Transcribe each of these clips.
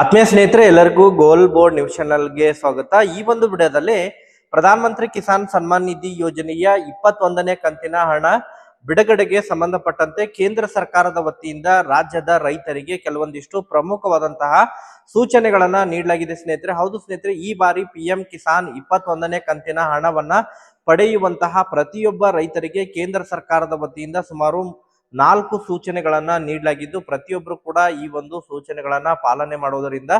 ಆತ್ಮೀಯ ಸ್ನೇಹಿತರೆ, ಎಲ್ಲರಿಗೂ ಗೋಲ್ ಬೋರ್ಡ್ ನ್ಯೂಸ್ ಚಾನಲ್ಗೆ ಸ್ವಾಗತ. ಈ ಒಂದು ವಿಡಿಯೋದಲ್ಲಿ ಪ್ರಧಾನ ಮಂತ್ರಿ ಕಿಸಾನ್ ಸನ್ಮಾನ್ ನಿಧಿ ಯೋಜನೆಯ ಇಪ್ಪತ್ತೊಂದನೇ ಕಂತಿನ ಹಣ ಬಿಡುಗಡೆಗೆ ಸಂಬಂಧಪಟ್ಟಂತೆ ಕೇಂದ್ರ ಸರ್ಕಾರದ ವತಿಯಿಂದ ರಾಜ್ಯದ ರೈತರಿಗೆ ಕೆಲವೊಂದಿಷ್ಟು ಪ್ರಮುಖವಾದಂತಹ ಸೂಚನೆಗಳನ್ನ ನೀಡಲಾಗಿದೆ ಸ್ನೇಹಿತರೆ. ಹೌದು ಸ್ನೇಹಿತರೆ, ಈ ಬಾರಿ ಪಿ ಕಿಸಾನ್ ಇಪ್ಪತ್ತೊಂದನೇ ಕಂತಿನ ಹಣವನ್ನ ಪಡೆಯುವಂತಹ ಪ್ರತಿಯೊಬ್ಬ ರೈತರಿಗೆ ಕೇಂದ್ರ ಸರ್ಕಾರದ ವತಿಯಿಂದ ಸುಮಾರು ನಾಲ್ಕು ಸೂಚನೆಗಳನ್ನ ನೀಡಲಾಗಿದ್ದು ಪ್ರತಿಯೊಬ್ಬರು ಕೂಡ ಈ ಒಂದು ಸೂಚನೆಗಳನ್ನ ಪಾಲನೆ ಮಾಡುವುದರಿಂದ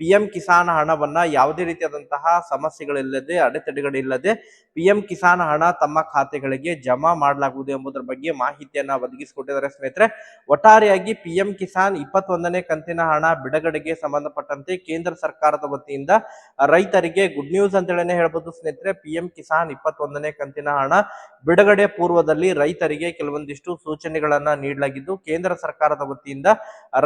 ಪಿ ಎಂ ಕಿಸಾನ್ ಹಣವನ್ನ ಯಾವುದೇ ರೀತಿಯಾದಂತಹ ಸಮಸ್ಯೆಗಳಿಲ್ಲದೆ, ಅಡೆತಡೆಗಳಿಲ್ಲದೆ ಪಿ ಎಂ ಕಿಸಾನ್ ಹಣ ತಮ್ಮ ಖಾತೆಗಳಿಗೆ ಜಮಾ ಮಾಡಲಾಗುವುದು ಎಂಬುದರ ಬಗ್ಗೆ ಮಾಹಿತಿಯನ್ನ ಒದಗಿಸಿಕೊಟ್ಟಿದ್ದಾರೆ ಸ್ನೇಹಿತರೆ. ಒಟ್ಟಾರೆಯಾಗಿ ಪಿ ಎಂ ಕಿಸಾನ್ ಇಪ್ಪತ್ತೊಂದನೇ ಕಂತಿನ ಹಣ ಬಿಡುಗಡೆಗೆ ಸಂಬಂಧಪಟ್ಟಂತೆ ಕೇಂದ್ರ ಸರ್ಕಾರದ ವತಿಯಿಂದ ರೈತರಿಗೆ ಗುಡ್ ನ್ಯೂಸ್ ಅಂತ ಹೇಳಿನೇ ಹೇಳ್ಬೋದು ಸ್ನೇಹಿತರೆ. ಪಿ ಎಂ ಕಿಸಾನ್ ಇಪ್ಪತ್ತೊಂದನೇ ಕಂತಿನ ಹಣ ಬಿಡುಗಡೆ ಪೂರ್ವದಲ್ಲಿ ರೈತರಿಗೆ ಕೆಲವೊಂದಿಷ್ಟು ಸೂಚನೆಗಳನ್ನ ನೀಡಲಾಗಿದ್ದು, ಕೇಂದ್ರ ಸರ್ಕಾರದ ವತಿಯಿಂದ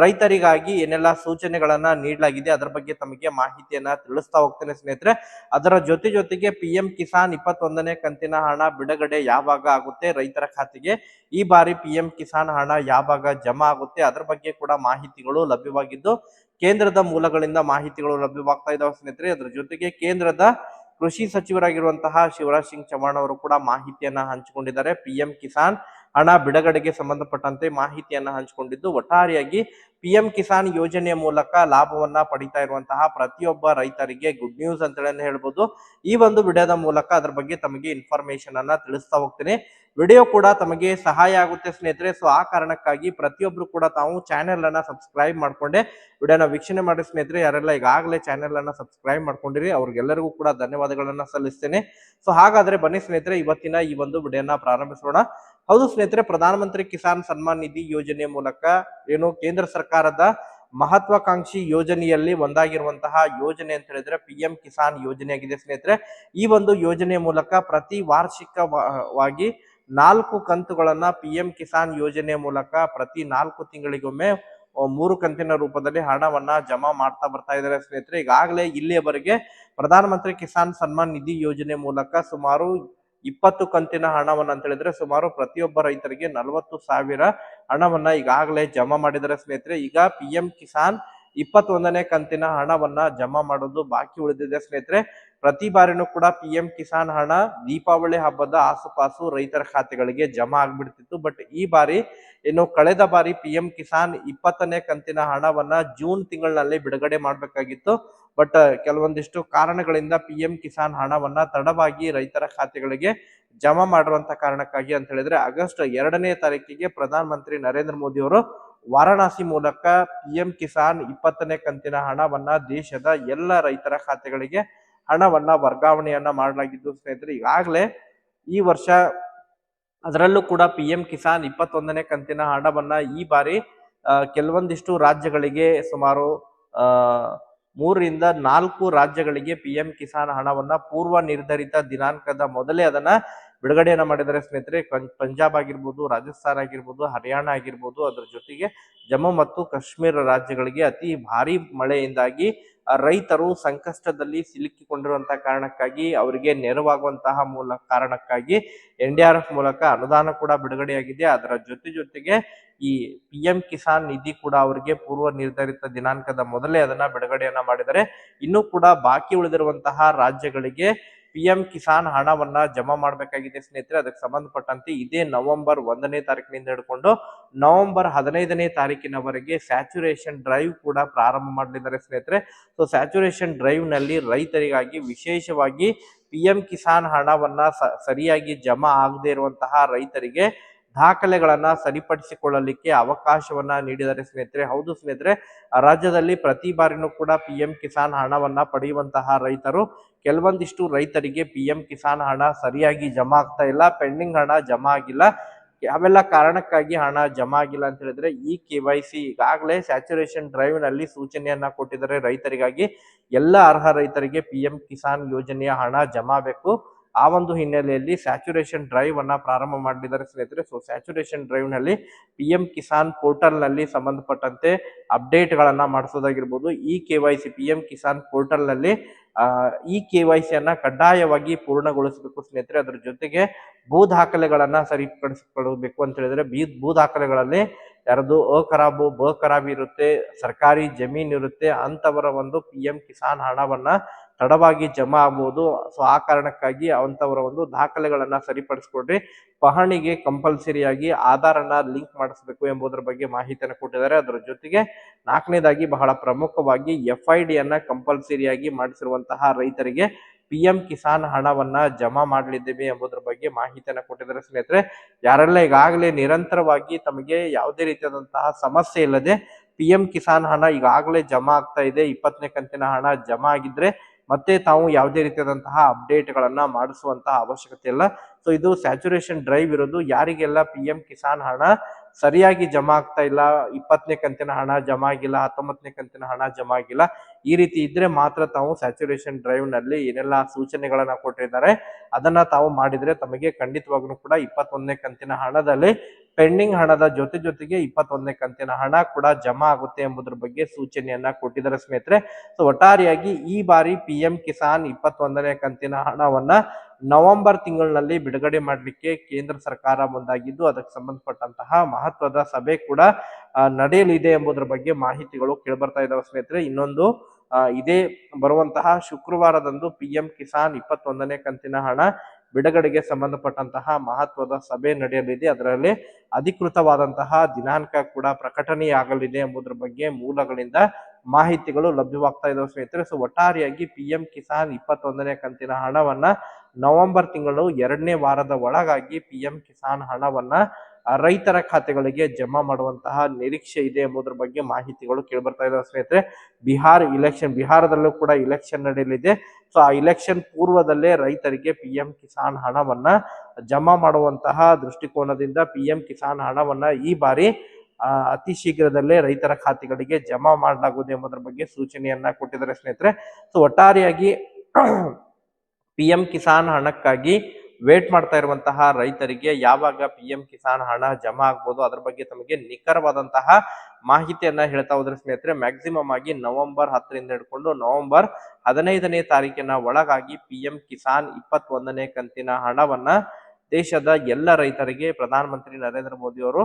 ರೈತರಿಗಾಗಿ ಏನೆಲ್ಲ ಸೂಚನೆಗಳನ್ನ ನೀಡಲಾಗಿದೆ, ಅದರ ತಮಗೆ ಮಾಹಿತಿಯನ್ನ ತಿಳಿಸ್ತಾ ಹೋಗ್ತೇನೆ ಸ್ನೇಹಿತರೆ. ಅದರ ಜೊತೆ ಜೊತೆಗೆ ಪಿ ಎಂ ಕಿಸಾನ್ ಇಪ್ಪತ್ತೊಂದನೇ ಕಂತಿನ ಹಣ ಬಿಡುಗಡೆ ಯಾವಾಗ ಆಗುತ್ತೆ ರೈತರ ಖಾತೆಗೆ? ಈ ಬಾರಿ ಪಿ ಎಂ ಕಿಸಾನ್ ಹಣ ಯಾವಾಗ ಜಮಾ ಆಗುತ್ತೆ? ಅದರ ಬಗ್ಗೆ ಕೂಡ ಮಾಹಿತಿಗಳು ಲಭ್ಯವಾಗಿದ್ದು, ಕೇಂದ್ರದ ಮೂಲಗಳಿಂದ ಮಾಹಿತಿಗಳು ಲಭ್ಯವಾಗ್ತಾ ಇದಾವೆ ಸ್ನೇಹಿತರೆ. ಅದರ ಜೊತೆಗೆ ಕೇಂದ್ರದ ಕೃಷಿ ಸಚಿವರಾಗಿರುವಂತಹ ಶಿವರಾಜ್ ಸಿಂಗ್ ಚೌಹಾಣ್ ಅವರು ಕೂಡ ಮಾಹಿತಿಯನ್ನ ಹಂಚಿಕೊಂಡಿದ್ದಾರೆ. ಪಿ ಎಂ ಕಿಸಾನ್ ಹಣ ಬಿಡುಗಡೆಗೆ ಸಂಬಂಧಪಟ್ಟಂತೆ ಮಾಹಿತಿಯನ್ನ ಹಂಚಿಕೊಂಡಿದ್ದು, ಒಟ್ಟಾರೆಯಾಗಿ ಪಿಎಂ ಕಿಸಾನ್ ಯೋಜನೆಯ ಮೂಲಕ ಲಾಭವನ್ನ ಪಡಿತಾ ಇರುವಂತಹ ಪ್ರತಿಯೊಬ್ಬ ರೈತರಿಗೆ ಗುಡ್ ನ್ಯೂಸ್ ಅಂತ ಹೇಳಿ ಹೇಳ್ಬೋದು. ಈ ಒಂದು ವಿಡಿಯೋದ ಮೂಲಕ ಅದ್ರ ಬಗ್ಗೆ ತಮಗೆ ಇನ್ಫಾರ್ಮೇಶನ್ ಅನ್ನ ತಿಳಿಸ್ತಾ ಹೋಗ್ತೀನಿ. ವಿಡಿಯೋ ಕೂಡ ತಮಗೆ ಸಹಾಯ ಆಗುತ್ತೆ ಸ್ನೇಹಿತರೆ. ಸೊ ಆ ಕಾರಣಕ್ಕಾಗಿ ಪ್ರತಿಯೊಬ್ರು ಕೂಡ ತಾವು ಚಾನೆಲ್ ಅನ್ನ ಸಬ್ಸ್ಕ್ರೈಬ್ ಮಾಡ್ಕೊಂಡೆ. ವಿಡಿಯೋನ ವೀಕ್ಷಣೆ ಮಾಡಿ ಸ್ನೇಹಿತರೆ. ಯಾರೆಲ್ಲ ಈಗಾಗಲೇ ಚಾನೆಲ್ ಅನ್ನ ಸಬ್ಸ್ಕ್ರೈಬ್ ಮಾಡ್ಕೊಂಡಿರಿ, ಅವ್ರಿಗೆಲ್ಲರಿಗೂ ಕೂಡ ಧನ್ಯವಾದಗಳನ್ನ ಸಲ್ಲಿಸ್ತೇನೆ. ಸೊ ಹಾಗಾದ್ರೆ ಬನ್ನಿ ಸ್ನೇಹಿತರೆ, ಇವತ್ತಿನ ಈ ಒಂದು ವಿಡಿಯೋನ ಪ್ರಾರಂಭಿಸೋಣ. ಹೌದು ಸ್ನೇಹಿತರೆ, ಪ್ರಧಾನಮಂತ್ರಿ ಕಿಸಾನ್ ಸನ್ಮಾನ್ ನಿಧಿ ಯೋಜನೆ ಮೂಲಕ ಏನು ಕೇಂದ್ರ ಸರ್ಕಾರದ ಮಹತ್ವಾಕಾಂಕ್ಷಿ ಯೋಜನೆಯಲ್ಲಿ ಒಂದಾಗಿರುವಂತಹ ಯೋಜನೆ ಅಂತ ಹೇಳಿದ್ರೆ ಪಿ ಎಂ ಕಿಸಾನ್ ಯೋಜನೆ ಆಗಿದೆ ಸ್ನೇಹಿತರೆ. ಈ ಒಂದು ಯೋಜನೆ ಮೂಲಕ ಪ್ರತಿ ವಾರ್ಷಿಕವಾಗಿ ನಾಲ್ಕು ಕಂತುಗಳನ್ನ ಪಿ ಎಂ ಕಿಸಾನ್ ಯೋಜನೆ ಮೂಲಕ ಪ್ರತಿ ನಾಲ್ಕು ತಿಂಗಳಿಗೊಮ್ಮೆ ಮೂರು ಕಂತಿನ ರೂಪದಲ್ಲಿ ಹಣವನ್ನ ಜಮಾ ಮಾಡ್ತಾ ಬರ್ತಾ ಇದ್ದಾರೆ ಸ್ನೇಹಿತರೆ. ಈಗಾಗಲೇ ಇಲ್ಲಿಯವರೆಗೆ ಪ್ರಧಾನಮಂತ್ರಿ ಕಿಸಾನ್ ಸನ್ಮಾನ್ ನಿಧಿ ಯೋಜನೆ ಮೂಲಕ ಸುಮಾರು ಇಪ್ಪತ್ತು ಕಂತಿನ ಹಣವನ್ನ ಅಂತ ಹೇಳಿದ್ರೆ ಸುಮಾರು ಪ್ರತಿಯೊಬ್ಬ ರೈತರಿಗೆ ನಲವತ್ತು ಸಾವಿರ ಹಣವನ್ನ ಈಗಾಗಲೇ ಜಮಾ ಮಾಡಿದರೆ ಸ್ನೇಹಿತರೆ. ಈಗ ಪಿ ಎಂ ಕಿಸಾನ್ ಇಪ್ಪತ್ತೊಂದನೇ ಕಂತಿನ ಹಣವನ್ನ ಜಮಾ ಮಾಡೋದು ಬಾಕಿ ಉಳಿದಿದೆ ಸ್ನೇಹಿತರೆ. ಪ್ರತಿ ಬಾರಿನೂ ಕೂಡ ಪಿ ಎಂ ಕಿಸಾನ್ ಹಣ ದೀಪಾವಳಿ ಹಬ್ಬದ ಆಸುಪಾಸು ರೈತರ ಖಾತೆಗಳಿಗೆ ಜಮಾ ಆಗ್ಬಿಡ್ತಿತ್ತು. ಬಟ್ ಈ ಬಾರಿ, ಇನ್ನು ಕಳೆದ ಬಾರಿ ಪಿ ಎಂ ಕಿಸಾನ್ ಇಪ್ಪತ್ತನೇ ಕಂತಿನ ಹಣವನ್ನ ಜೂನ್ ತಿಂಗಳಿನಲ್ಲಿ ಬಿಡುಗಡೆ ಮಾಡಬೇಕಾಗಿತ್ತು. ಬಟ್ ಕೆಲವೊಂದಿಷ್ಟು ಕಾರಣಗಳಿಂದ ಪಿ ಎಂ ಕಿಸಾನ್ ಹಣವನ್ನ ತಡವಾಗಿ ರೈತರ ಖಾತೆಗಳಿಗೆ ಜಮಾ ಮಾಡುವಂತ ಕಾರಣಕ್ಕಾಗಿ ಅಂತ ಹೇಳಿದ್ರೆ, ಆಗಸ್ಟ್ ಎರಡನೇ ತಾರೀಕಿಗೆ ಪ್ರಧಾನ ಮಂತ್ರಿ ನರೇಂದ್ರ ಮೋದಿ ಅವರು ವಾರಣಾಸಿ ಮೂಲಕ ಪಿ ಎಂ ಕಿಸಾನ್ ಇಪ್ಪತ್ತನೇ ಕಂತಿನ ಹಣವನ್ನ ದೇಶದ ಎಲ್ಲ ರೈತರ ಖಾತೆಗಳಿಗೆ ಹಣವನ್ನ ವರ್ಗಾವಣೆಯನ್ನ ಮಾಡಲಾಗಿದ್ದು ಸ್ನೇಹಿತರೆ, ಈಗಾಗಲೇ ಈ ವರ್ಷ ಅದರಲ್ಲೂ ಕೂಡ ಪಿ ಎಂ ಕಿಸಾನ್ ಇಪ್ಪತ್ತೊಂದನೇ ಕಂತಿನ ಹಣವನ್ನ ಈ ಬಾರಿ ಕೆಲವೊಂದಿಷ್ಟು ರಾಜ್ಯಗಳಿಗೆ ಸುಮಾರು ಮೂರರಿಂದ ನಾಲ್ಕು ರಾಜ್ಯಗಳಿಗೆ ಪಿ ಎಂ ಕಿಸಾನ್ ಹಣವನ್ನ ಪೂರ್ವ ನಿರ್ಧರಿತ ದಿನಾಂಕದ ಮೊದಲೇ ಅದನ್ನ ಬಿಡುಗಡೆಯನ್ನ ಮಾಡಿದರೆ ಸ್ನೇಹಿತರೆ ಪಂಜಾಬ್ ಆಗಿರ್ಬೋದು, ರಾಜಸ್ಥಾನ ಆಗಿರ್ಬೋದು, ಹರಿಯಾಣ ಆಗಿರ್ಬೋದು, ಅದರ ಜೊತೆಗೆ ಜಮ್ಮು ಮತ್ತು ಕಾಶ್ಮೀರ ರಾಜ್ಯಗಳಿಗೆ ಅತಿ ಭಾರಿ ಮಳೆಯಿಂದಾಗಿ ರೈತರು ಸಂಕಷ್ಟದಲ್ಲಿ ಸಿಲುಕಿಕೊಂಡಿರುವಂತಹ ಕಾರಣಕ್ಕಾಗಿ ಅವರಿಗೆ ನೆರವಾಗುವಂತಹ ಮೂಲ ಕಾರಣಕ್ಕಾಗಿ ಎನ್ ಡಿ ಆರ್ ಎಫ್ ಮೂಲಕ ಅನುದಾನ ಕೂಡ ಬಿಡುಗಡೆಯಾಗಿದೆ. ಅದರ ಜೊತೆ ಜೊತೆಗೆ ಈ ಪಿ ಎಂ ಕಿಸಾನ್ ನಿಧಿ ಕೂಡ ಅವರಿಗೆ ಪೂರ್ವ ನಿರ್ಧರಿತ ದಿನಾಂಕದ ಮೊದಲೇ ಅದನ್ನ ಬಿಡುಗಡೆಯನ್ನ ಮಾಡಿದರೆ ಇನ್ನೂ ಕೂಡ ಬಾಕಿ ಉಳಿದಿರುವಂತಹ ರಾಜ್ಯಗಳಿಗೆ ಪಿ ಎಂ ಕಿಸಾನ್ ಹಣವನ್ನ ಜಮಾ ಮಾಡಬೇಕಾಗಿದೆ ಸ್ನೇಹಿತರೆ, ಅದಕ್ಕೆ ಸಂಬಂಧಪಟ್ಟಂತೆ ಇದೇ ನವೆಂಬರ್ ಒಂದನೇ ತಾರೀಕಿನಿಂದ ಹಿಡ್ಕೊಂಡು ನವೆಂಬರ್ ಹದಿನೈದನೇ ತಾರೀಕಿನವರೆಗೆ ಸ್ಯಾಚುರೇಷನ್ ಡ್ರೈವ್ ಕೂಡ ಪ್ರಾರಂಭ ಮಾಡಲಿದ್ದಾರೆ ಸ್ನೇಹಿತರೆ. ಸೊ ಸ್ಯಾಚುರೇಷನ್ ಡ್ರೈವ್ನಲ್ಲಿ ರೈತರಿಗಾಗಿ ವಿಶೇಷವಾಗಿ ಪಿ ಎಂ ಕಿಸಾನ್ ಹಣವನ್ನ ಸರಿಯಾಗಿ ಜಮಾ ಆಗದೆ ಇರುವಂತಹ ರೈತರಿಗೆ ದಾಖಲೆಗಳನ್ನ ಸರಿಪಡಿಸಿಕೊಳ್ಳಲಿಕ್ಕೆ ಅವಕಾಶವನ್ನ ನೀಡಿದರೆ ಸ್ನೇಹಿತರೆ. ಹೌದು ಸ್ನೇಹಿತರೆ, ರಾಜ್ಯದಲ್ಲಿ ಪ್ರತಿ ಬಾರಿನೂ ಕೂಡ ಪಿ ಕಿಸಾನ್ ಹಣವನ್ನ ಪಡೆಯುವಂತಹ ರೈತರು. ಕೆಲವೊಂದಿಷ್ಟು ರೈತರಿಗೆ ಪಿ ಕಿಸಾನ್ ಹಣ ಸರಿಯಾಗಿ ಜಮಾ ಆಗ್ತಾ ಇಲ್ಲ, ಪೆಂಡಿಂಗ್ ಹಣ ಜಮಾ ಆಗಿಲ್ಲ. ಯಾವೆಲ್ಲ ಕಾರಣಕ್ಕಾಗಿ ಹಣ ಜಮಾ ಆಗಿಲ್ಲ ಅಂತ ಹೇಳಿದ್ರೆ ಈ ಕೆ ವೈ ಸಿ ಈಗಾಗಲೇ ಸ್ಯಾಚುರೇಷನ್ ಡ್ರೈವ್ನಲ್ಲಿ ಸೂಚನೆಯನ್ನ ಕೊಟ್ಟಿದ್ದಾರೆ ರೈತರಿಗಾಗಿ. ಎಲ್ಲ ಅರ್ಹ ರೈತರಿಗೆ ಪಿ ಕಿಸಾನ್ ಯೋಜನೆಯ ಹಣ ಜಮಾ ಬೇಕು. ಆ ಒಂದು ಹಿನ್ನೆಲೆಯಲ್ಲಿ ಸ್ಯಾಚುರೇಷನ್ ಡ್ರೈವ್ ಅನ್ನ ಪ್ರಾರಂಭ ಮಾಡಿದ್ದಾರೆ ಸ್ನೇಹಿತರೆ. ಸೊ ಸ್ಯಾಚುರೇಷನ್ ಡ್ರೈವ್ನಲ್ಲಿ ಪಿ ಎಂ ಕಿಸಾನ್ ಪೋರ್ಟಲ್ನಲ್ಲಿ ಸಂಬಂಧಪಟ್ಟಂತೆ ಅಪ್ಡೇಟ್ ಗಳನ್ನ ಮಾಡಿಸೋದಾಗಿರ್ಬೋದು. E K Y C P M Kisan ಪೋರ್ಟಲ್ನಲ್ಲಿ ಈ ಕೆ ವೈ ಸಿಯನ್ನ ಕಡ್ಡಾಯವಾಗಿ ಪೂರ್ಣಗೊಳಿಸಬೇಕು ಸ್ನೇಹಿತರೆ. ಅದರ ಜೊತೆಗೆ ಭೂ ದಾಖಲೆಗಳನ್ನ ಸರಿಪಡಿಸಿಕೊಳ್ಳಬೇಕು ಅಂತ ಹೇಳಿದ್ರೆ ಭೂ ದಾಖಲೆಗಳಲ್ಲಿ ಯಾರದು ಅ ಖರಾಬು, ಬ ಖರಾಬ್ ಇರುತ್ತೆ, ಸರ್ಕಾರಿ ಜಮೀನ್ ಇರುತ್ತೆ, ಅಂತವರ ಒಂದು ಪಿ ಎಂ ಕಿಸಾನ್ ಹಣವನ್ನ ತಡವಾಗಿ ಜಮಾ ಆಗ್ಬೋದು ಸೊ ಆ ಕಾರಣಕ್ಕಾಗಿ ಅಂಥವರ ಒಂದು ದಾಖಲೆಗಳನ್ನ ಸರಿಪಡಿಸ್ಕೊಡ್ರಿ. ಪಹಣಿಗೆ ಕಂಪಲ್ಸರಿಯಾಗಿ ಆಧಾರನ ಲಿಂಕ್ ಮಾಡಿಸ್ಬೇಕು ಎಂಬುದರ ಬಗ್ಗೆ ಮಾಹಿತಿಯನ್ನು ಕೊಟ್ಟಿದ್ದಾರೆ. ಅದರ ಜೊತೆಗೆ ನಾಲ್ಕನೇದಾಗಿ ಬಹಳ ಪ್ರಮುಖವಾಗಿ ಎಫ್ ಐ ಡಿಯನ್ನ ಕಂಪಲ್ಸರಿಯಾಗಿ ಮಾಡಿಸಿರುವಂತಹ ರೈತರಿಗೆ ಪಿ ಎಂ ಕಿಸಾನ್ ಹಣವನ್ನ ಜಮಾ ಮಾಡಲಿದ್ದೇವೆ ಎಂಬುದರ ಬಗ್ಗೆ ಮಾಹಿತಿಯನ್ನು ಕೊಟ್ಟಿದ್ದಾರೆ ಸ್ನೇಹಿತರೆ. ಯಾರೆಲ್ಲ ಈಗಾಗಲೇ ನಿರಂತರವಾಗಿ ತಮಗೆ ಯಾವುದೇ ರೀತಿಯಾದಂತಹ ಸಮಸ್ಯೆ ಇಲ್ಲದೆ ಪಿ ಎಂ ಕಿಸಾನ್ ಹಣ ಈಗಾಗಲೇ ಜಮಾ ಆಗ್ತಾ ಇದೆ. ಇಪ್ಪತ್ತನೇ ಕಂತಿನ ಹಣ ಜಮಾ ಆಗಿದ್ರೆ ಮತ್ತೆ ತಾವು ಯಾವುದೇ ರೀತಿಯಾದಂತಹ ಅಪ್ಡೇಟ್ ಗಳನ್ನ ಮಾಡಿಸುವಂತಹ ಅವಶ್ಯಕತೆ ಇಲ್ಲ. ಸೊ ಇದು ಸ್ಯಾಚುರೇಷನ್ ಡ್ರೈವ್ ಇರೋದು. ಯಾರಿಗೆಲ್ಲ ಪಿ ಎಂ ಕಿಸಾನ್ ಹಣ ಸರಿಯಾಗಿ ಜಮಾ ಆಗ್ತಾ ಇಲ್ಲ, ಇಪ್ಪತ್ತನೇ ಕಂತಿನ ಹಣ ಜಮಾ ಆಗಿಲ್ಲ, ಹತ್ತೊಂಬತ್ತನೇ ಕಂತಿನ ಹಣ ಜಮಾ ಆಗಿಲ್ಲ, ಈ ರೀತಿ ಇದ್ರೆ ಮಾತ್ರ ತಾವು ಸ್ಯಾಚುರೇಷನ್ ಡ್ರೈವ್ನಲ್ಲಿ ಏನೆಲ್ಲ ಸೂಚನೆಗಳನ್ನ ಕೊಟ್ಟಿದ್ದಾರೆ, ಅದನ್ನ ತಾವು ಮಾಡಿದ್ರೆ ತಮಗೆ ಖಂಡಿತವಾಗ್ಲೂ ಕೂಡ ಇಪ್ಪತ್ತೊಂದನೇ ಕಂತಿನ ಹಣದಲ್ಲಿ ಪೆಂಡಿಂಗ್ ಹಣದ ಜೊತೆ ಜೊತೆಗೆ ಇಪ್ಪತ್ತೊಂದನೇ ಕಂತಿನ ಹಣ ಕೂಡ ಜಮಾ ಆಗುತ್ತೆ ಎಂಬುದರ ಬಗ್ಗೆ ಸೂಚನೆಯನ್ನ ಕೊಟ್ಟಿದ್ದಾರೆ ಸ್ನೇಹಿತರೆ. ಸೊ ಒಟ್ಟಾರೆಯಾಗಿ ಈ ಬಾರಿ ಪಿ ಎಂ ಕಿಸಾನ್ ಇಪ್ಪತ್ತೊಂದನೇ ಕಂತಿನ ಹಣವನ್ನ ನವೆಂಬರ್ ತಿಂಗಳಿನಲ್ಲಿ ಬಿಡುಗಡೆ ಮಾಡಲಿಕ್ಕೆ ಕೇಂದ್ರ ಸರ್ಕಾರ ಮುಂದಾಗಿದ್ದು, ಅದಕ್ಕೆ ಸಂಬಂಧಪಟ್ಟಂತಹ ಮಹತ್ವದ ಸಭೆ ಕೂಡ ನಡೆಯಲಿದೆ ಎಂಬುದರ ಬಗ್ಗೆ ಮಾಹಿತಿಗಳು ಕೇಳ್ಬರ್ತಾ ಇದಾವೆ ಸ್ನೇಹಿತರೆ. ಇನ್ನೊಂದು ಇದೇ ಬರುವಂತಹ ಶುಕ್ರವಾರದಂದು ಪಿ ಎಂ ಕಿಸಾನ್ ಇಪ್ಪತ್ತೊಂದನೇ ಕಂತಿನ ಹಣ ಬಿಡುಗಡೆಗೆ ಸಂಬಂಧಪಟ್ಟಂತಹ ಮಹತ್ವದ ಸಭೆ ನಡೆಯಲಿದೆ. ಅದರಲ್ಲಿ ಅಧಿಕೃತವಾದಂತಹ ದಿನಾಂಕ ಕೂಡ ಪ್ರಕಟಣೆಯಾಗಲಿದೆ ಎಂಬುದರ ಬಗ್ಗೆ ಮೂಲಗಳಿಂದ ಮಾಹಿತಿಗಳು ಲಭ್ಯವಾಗ್ತಾ ಇದಾವೆ ಸ್ನೇಹಿತರೆ. ಸೊ ಒಟ್ಟಾರೆಯಾಗಿ ಪಿ ಎಂ ಕಿಸಾನ್ ಇಪ್ಪತ್ತೊಂದನೇ ಕಂತಿನ ಹಣವನ್ನ ನವೆಂಬರ್ ತಿಂಗಳು ಎರಡನೇ ವಾರದ ಒಳಗಾಗಿ ಪಿ ಎಂ ಕಿಸಾನ್ ಹಣವನ್ನ ರೈತರ ಖಾತೆಗಳಿಗೆ ಜಮಾ ಮಾಡುವಂತಹ ನಿರೀಕ್ಷೆ ಇದೆ ಎಂಬುದರ ಬಗ್ಗೆ ಮಾಹಿತಿಗಳು ಕೇಳ್ಬರ್ತಾ ಇದಾವೆ ಸ್ನೇಹಿತರೆ. ಬಿಹಾರ್ ಇಲೆಕ್ಷನ್ ಬಿಹಾರದಲ್ಲೂ ಕೂಡ ಇಲೆಕ್ಷನ್ ನಡೆಯಲಿದೆ ಸೊ ಆ ಇಲೆಕ್ಷನ್ ಪೂರ್ವದಲ್ಲೇ ರೈತರಿಗೆ ಪಿ ಎಂ ಕಿಸಾನ್ ಹಣವನ್ನ ಜಮಾ ಮಾಡುವಂತಹ ದೃಷ್ಟಿಕೋನದಿಂದ ಪಿ ಎಂ ಕಿಸಾನ್ ಹಣವನ್ನ ಈ ಬಾರಿ ಅತಿ ಶೀಘ್ರದಲ್ಲೇ ರೈತರ ಖಾತೆಗಳಿಗೆ ಜಮಾ ಮಾಡಲಾಗುವುದು ಎಂಬುದರ ಬಗ್ಗೆ ಸೂಚನೆಯನ್ನ ಕೊಟ್ಟಿದ್ದಾರೆ ಸ್ನೇಹಿತರೆ. ಸೊ ಒಟ್ಟಾರೆಯಾಗಿ ಪಿ ಎಂ ಕಿಸಾನ್ ಹಣಕ್ಕಾಗಿ ವೇಟ್ ಮಾಡ್ತಾ ಇರುವಂತಹ ರೈತರಿಗೆ ಯಾವಾಗ ಪಿ ಎಂ ಕಿಸಾನ್ ಹಣ ಜಮಾ ಆಗ್ಬೋದು ಅದ್ರ ಬಗ್ಗೆ ತಮಗೆ ನಿಖರವಾದಂತಹ ಮಾಹಿತಿಯನ್ನ ಹೇಳ್ತಾ ಹೋದ್ರೆ ಸ್ನೇಹಿತರೆ ಮ್ಯಾಕ್ಸಿಮಮ್ ಆಗಿ ನವೆಂಬರ್ ಹತ್ತರಿಂದ ಹಿಡ್ಕೊಂಡು ನವೆಂಬರ್ ಹದಿನೈದನೇ ತಾರೀಕಿನ ಒಳಗಾಗಿ ಪಿ ಎಂ ಕಿಸಾನ್ ಇಪ್ಪತ್ತೊಂದನೇ ಕಂತಿನ ಹಣವನ್ನ ದೇಶದ ಎಲ್ಲ ರೈತರಿಗೆ ಪ್ರಧಾನಮಂತ್ರಿ ನರೇಂದ್ರ ಮೋದಿ ಅವರು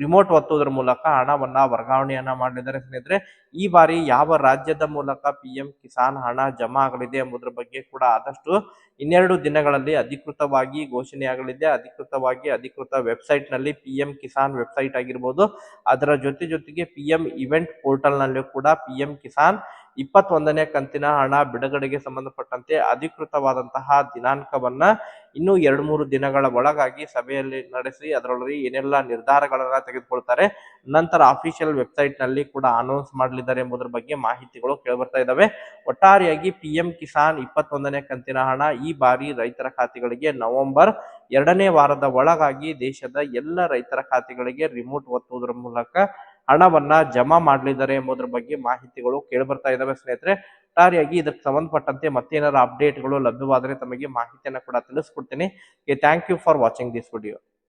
ರಿಮೋಟ್ ಒತ್ತುವುದರ ಮೂಲಕ ಹಣವನ್ನ ವರ್ಗಾವಣೆಯನ್ನ ಮಾಡಲಿದ್ದಾರೆ ಸ್ನೇಹಿತರೆ. ಈ ಬಾರಿ ಯಾವ ರಾಜ್ಯದ ಮೂಲಕ ಪಿ ಕಿಸಾನ್ ಹಣ ಜಮಾ ಆಗಲಿದೆ ಎಂಬುದರ ಬಗ್ಗೆ ಕೂಡ ಆದಷ್ಟು ಇನ್ನೆರಡು ದಿನಗಳಲ್ಲಿ ಅಧಿಕೃತವಾಗಿ ಘೋಷಣೆಯಾಗಲಿದೆ. ಅಧಿಕೃತವಾಗಿ ಅಧಿಕೃತ ವೆಬ್ಸೈಟ್ನಲ್ಲಿ ಪಿ ಕಿಸಾನ್ ವೆಬ್ಸೈಟ್ ಆಗಿರ್ಬೋದು. ಅದರ ಜೊತೆ ಜೊತೆಗೆ ಪಿ ಇವೆಂಟ್ ಪೋರ್ಟಲ್ನಲ್ಲಿ ಕೂಡ ಪಿ ಕಿಸಾನ್ ಇಪ್ಪತ್ತೊಂದನೇ ಕಂತಿನ ಹಣ ಬಿಡುಗಡೆಗೆ ಸಂಬಂಧಪಟ್ಟಂತೆ ಅಧಿಕೃತವಾದಂತಹ ದಿನಾಂಕವನ್ನ ಇನ್ನು ಎರಡು ಮೂರು ದಿನಗಳ ಒಳಗಾಗಿ ಸಭೆಯಲ್ಲಿ ನಡೆಸಿ ಅದರೊಳಗೆ ಏನೆಲ್ಲ ನಿರ್ಧಾರಗಳನ್ನ ತೆಗೆದುಕೊಳ್ತಾರೆ. ನಂತರ ಅಫಿಷಿಯಲ್ ವೆಬ್ಸೈಟ್ನಲ್ಲಿ ಕೂಡ ಅನೌನ್ಸ್ ಮಾಡಲಿದ್ದಾರೆ ಎಂಬುದರ ಬಗ್ಗೆ ಮಾಹಿತಿಗಳು ಕೇಳಿಬರ್ತಾ ಇದಾವೆ ಒಟ್ಟಾರೆಯಾಗಿ ಪಿ ಎಂ ಕಿಸಾನ್ ಇಪ್ಪತ್ತೊಂದನೇ ಕಂತಿನ ಹಣ ಈ ಬಾರಿ ರೈತರ ಖಾತೆಗಳಿಗೆ ನವೆಂಬರ್ ಎರಡನೇ ವಾರದ ಒಳಗಾಗಿ ದೇಶದ ಎಲ್ಲ ರೈತರ ಖಾತೆಗಳಿಗೆ ರಿಮೋಟ್ ಒತ್ತುವುದರ ಮೂಲಕ ಹಣವನ್ನ ಜಮಾ ಮಾಡಲಿದ್ದಾರೆ ಎಂಬುದರ ಬಗ್ಗೆ ಮಾಹಿತಿಗಳು ಕೇಳಿಬರ್ತಾ ಇದಾವೆ ಸ್ನೇಹಿತರೆ. ಒಟ್ಟಾರೆಯಾಗಿ ಇದಕ್ಕೆ ಸಂಬಂಧಪಟ್ಟಂತೆ ಮತ್ತೇನಾರ ಅಪ್ಡೇಟ್ಗಳು ಲಭ್ಯವಾದರೆ ತಮಗೆ ಮಾಹಿತಿಯನ್ನು ಕೂಡ ತಿಳಿಸ್ಕೊಡ್ತೀನಿ. Thank you for watching this video